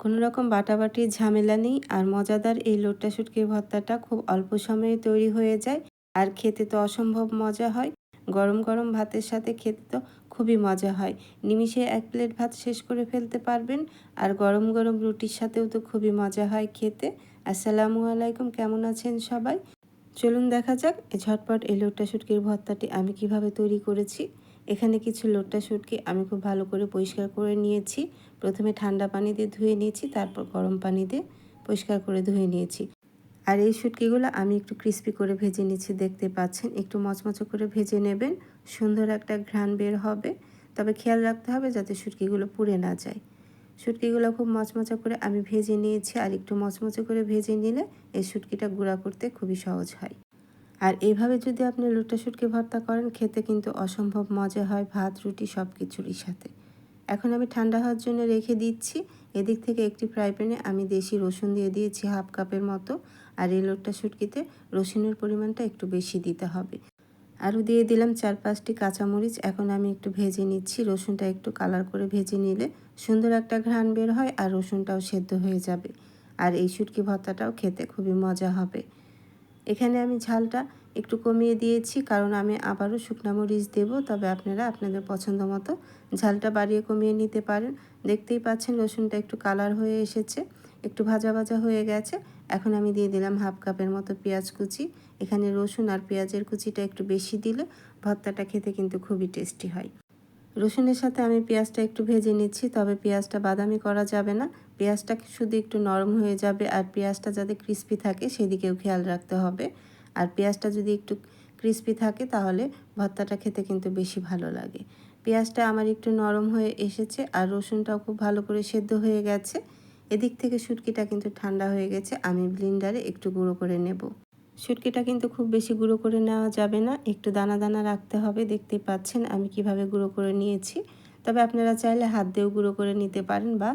কোনো রকম বাটাবাটি ঝামেলা নেই আর মজাদার এই লোট্টা শুটকির ভর্তাটা খুব অল্প সময়ে তৈরি হয়ে যায় আর খেতে তো অসম্ভব মজা হয়। গরম গরম ভাতের সাথে খেতে তো খুবই মজা হয়। নিমিষে এক প্লেট ভাত শেষ করে ফেলতে পারবেন আর গরম গরম রুটির সাথেও তো খুবই মজা হয় খেতে। আসসালামু আলাইকুম, কেমন আছেন সবাই? চলুন দেখা যাক ঝটপট এই লোট্টা শুটকির ভর্তাটি আমি কীভাবে তৈরি করেছি। এখানে কিছু লোট্টা শুটকি আমি খুব ভালো করে পরিষ্কার করে নিয়েছি। প্রথমে ঠান্ডা পানি দিয়ে ধুয়ে নিয়েছি, তারপর গরম পানি দিয়ে পরিষ্কার করে ধুয়ে নিয়েছি। আর এই শুটকিগুলো আমি একটু ক্রিস্পি করে ভেজে নিচ্ছি, দেখতে পাচ্ছেন? একটু মচমচো করে ভেজে নেবেন, সুন্দর একটা ঘ্রাণ বের হবে। তবে খেয়াল রাখতে হবে যাতে শুটকিগুলো পুড়ে না যায়। শুটকিগুলো খুব মচমচা করে আমি ভেজে নিয়েছি, আর একটু মচমচো করে ভেজে নিলে এই শুটকিটা গুঁড়া করতে খুবই সহজ হয়। আর এইভাবে যদি আপনি লুটা ভর্তা করেন, খেতে কিন্তু অসম্ভব মজা হয়, ভাত, রুটি সব কিছুরই সাথে। এখন আমি ঠান্ডা হওয়ার জন্য রেখে দিচ্ছি। এদিক থেকে একটি ফ্রাই প্যানে আমি দেশি রসুন দিয়ে দিয়েছি হাফ কাপের মতো। আর এই লোটটা শুটকিতে রসুনের পরিমাণটা একটু বেশি দিতে হবে। আরও দিয়ে দিলাম চার পাঁচটি কাঁচামরিচ। এখন আমি একটু ভেজে নিচ্ছি। রসুনটা একটু কালার করে ভেজে নিলে সুন্দর একটা ঘ্রাণ বের হয় আর রসুনটাও সেদ্ধ হয়ে যাবে। আর এই শুটকি ভর্তাটাও খেতে খুবই মজা হবে। এখানে আমি ঝালটা একটু কমিয়ে দিয়েছি, কারণ আমি আবারও শুকনো মরিচ দেব। তবে আপনারা আপনাদের পছন্দ মতো ঝালটা বাড়িয়ে কমিয়ে নিতে পারেন। দেখতেই পাচ্ছেন রসুনটা একটু কালার হয়ে এসেছে, একটু ভাজা ভাজা হয়ে গেছে। এখন আমি দিয়ে দিলাম হাফ কাপের মতো পেঁয়াজ কুচি। এখানে রসুন আর পেঁয়াজের কুচিটা একটু বেশি দিলে ভর্তাটা খেতে কিন্তু খুবই টেস্টি হয়। রসুনের সাথে আমি পেঁয়াজটা একটু ভেজে নিচ্ছি, তবে পেঁয়াজটা বাদামি করা যাবে না। পেঁয়াজটা শুধু একটু নরম হয়ে যাবে আর পেঁয়াজটা যাতে ক্রিস্পি থাকে সেদিকেও খেয়াল রাখতে হবে। আর পেঁয়াজটা যদি একটু ক্রিস্পি থাকে তাহলে ভর্তাটা খেতে কিন্তু বেশি ভালো লাগে। পেঁয়াজটা আমার একটু নরম হয়ে এসেছে আর রসুনটাও খুব ভালো করে সেদ্ধ হয়ে গেছে। এদিক থেকে শুটকিটা কিন্তু ঠান্ডা হয়ে গেছে, আমি ব্লিন্ডারে একটু গুঁড়ো করে নেব। শুটকিটা কিন্তু খুব বেশি গুঁড়ো করে নেওয়া যাবে না, একটু দানা দানা রাখতে হবে দেখতে পাচ্ছেন আমি কীভাবে গুঁড়ো করে নিয়েছি। তবে আপনারা চাইলে হাত দিয়েও গুঁড়ো করে নিতে পারেন বা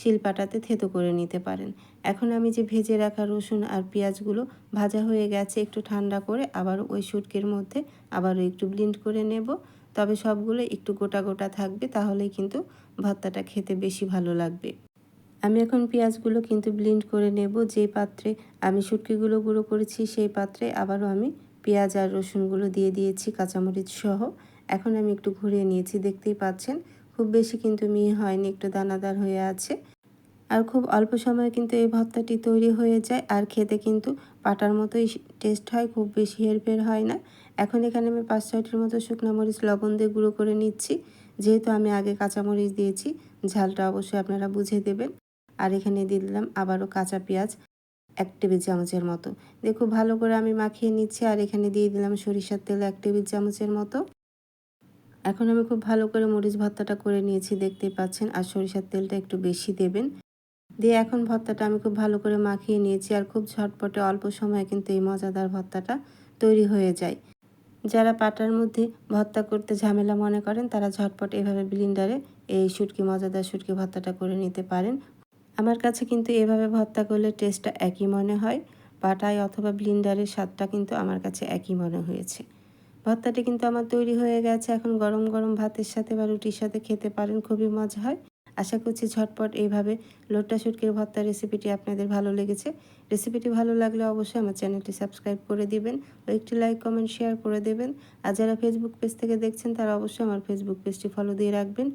শিলপাটাতে থেতো করে নিতে পারেন। এখন আমি যে ভেজে রাখা রসুন আর পেঁয়াজগুলো ভাজা হয়ে গেছে, একটু ঠান্ডা করে আবার ওই শুটকির মধ্যে আবারও একটু ব্লিন্ড করে নেব। তবে সবগুলো একটু গোটা গোটা থাকবে তাহলেই কিন্তু ভর্তাটা খেতে বেশি ভালো লাগবে। আমি এখন পেঁয়াজগুলো কিন্তু ব্লিন্ড করে নেব। যে পাত্রে আমি শুটকিগুলো গুঁড়ো করেছি, সেই পাত্রে আবারও আমি পেঁয়াজ আর রসুনগুলো দিয়ে দিয়েছি, কাঁচামরিচ সহ। এখন আমি একটু ঘুরিয়ে নিয়েছি, দেখতেই পাচ্ছেন। খুব বেশি কিন্তু মিহি হয়নি, একটু দানাদার হয়ে আছে। আর খুব অল্প সময়ে কিন্তু এই ভর্তাটি তৈরি হয়ে যায়। আর খেতে কিন্তু পাটার মতোই টেস্ট হয়, খুব বেশি হেরফের হয় না। এখন এখানে আমি পাঁচ ছয়টির মতো শুকনো মরিচ, লবণ দিয়ে গুঁড়ো করে নিচ্ছি। যেহেতু আমি আগে কাঁচামরিচ দিয়েছি, ঝালটা অবশ্যই আপনারা বুঝে দেবেন। আর এখানে দিয়ে দিলাম আবারও কাঁচা পেঁয়াজ, এক টেবিল চামচের মতো। দিয়ে খুব ভালো করে আমি মাখিয়ে নিচ্ছি। আর এখানে দিয়ে দিলাম সরিষার তেল, এক টেবিল চামচের মতো। এখন আমি খুব ভালো করে মরিচ ভর্তাটা করে নিয়েছি দেখতে পাচ্ছেন। আর সরিষার তেলটা একটু বেশি দেবেন। দিয়ে এখন ভর্তাটা আমি খুব ভালো করে মাখিয়ে নিয়েছি আর খুব ঝটপটে অল্প সময়ে কিন্তু এই মজাদার ভর্তাটা তৈরি হয়ে যায়। যারা পাটার মধ্যে ভর্তা করতে ঝামেলা মনে করেন, তারা ঝটপট এভাবে ব্লিন্ডারে এই শুটকি, মজাদার শুটকি ভর্তাটা করে নিতে পারেন। আমার কাছে কিন্তু এভাবে ভর্তা করলে টেস্টটা একই মনে হয়। পাটায় অথবা ব্লিন্ডারের স্বাদটা কিন্তু আমার কাছে একই মনে হয়েছে। ভর্তাটি কিন্তু আমার তৈরি হয়ে গেছে। এখন গরম গরম ভাতের সাথে বা রুটির সাথে খেতে পারেন, খুবই মজা হয়। আশা করছি ঝটপট এইভাবে লোট্টা শুটকির ভর্তা রেসিপিটি আপনাদের ভালো লেগেছে। রেসিপিটি ভালো লাগলে অবশ্যই আমার চ্যানেলটি সাবস্ক্রাইব করে দিবেন ও একটি লাইক, কমেন্ট, শেয়ার করে দেবেন। আর যারা ফেসবুক পেজ থেকে দেখছেন, তারা অবশ্যই আমার ফেসবুক পেজটি ফলো দিয়ে রাখবেন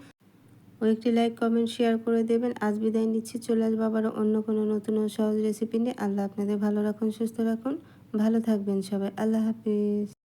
ও একটি লাইক, কমেন্ট, শেয়ার করে দেবেন। আজ বিদায় নিচ্ছি, চলে আসব আবারও অন্য কোনো নতুন সহজ রেসিপি নিয়ে। আল্লাহ আপনাদের ভালো রাখুন, সুস্থ রাখুন। ভালো থাকবেন সবাই। আল্লাহ হাফিজ।